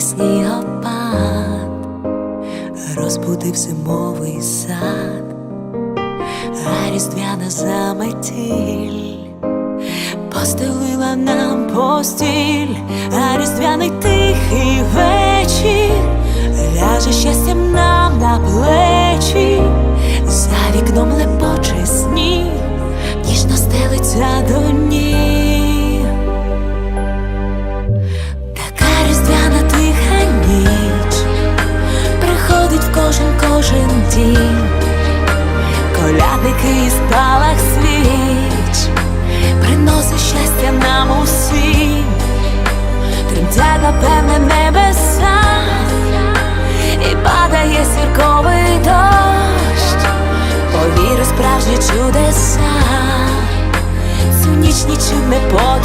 снігопад. Розбудив зимовий сад, а різдвяна заметіль. Постелила нам постіль, а різдвяний тихий вечір спалах свіч, приносить щастя нам усім, тремтять напевне небеса, і падає сірковий дощ, повір у справжні чудеса, цю ніч нічим не потривож.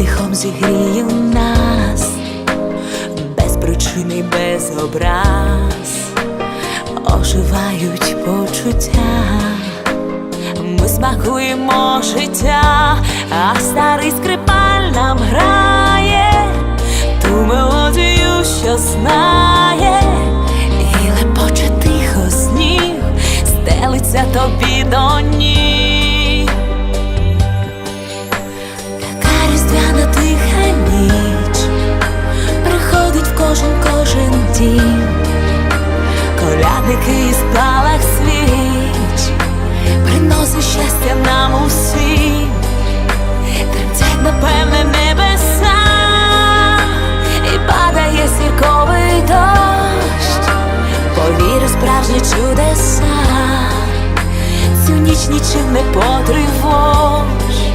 Подихом зігріє нас, без причини, без образ, оживають почуття, ми смакуємо життя, а старий скрипаль нам грає. Ту мелодію, що знає, і лепоче тихо сніг, стелиться тобі дім, колядники і спалах свіч, приносить щастя нам усім, тремтять напевне небеса, і падає сірковий дощ, повір справжні чудеса, цю ніч нічим не потривож.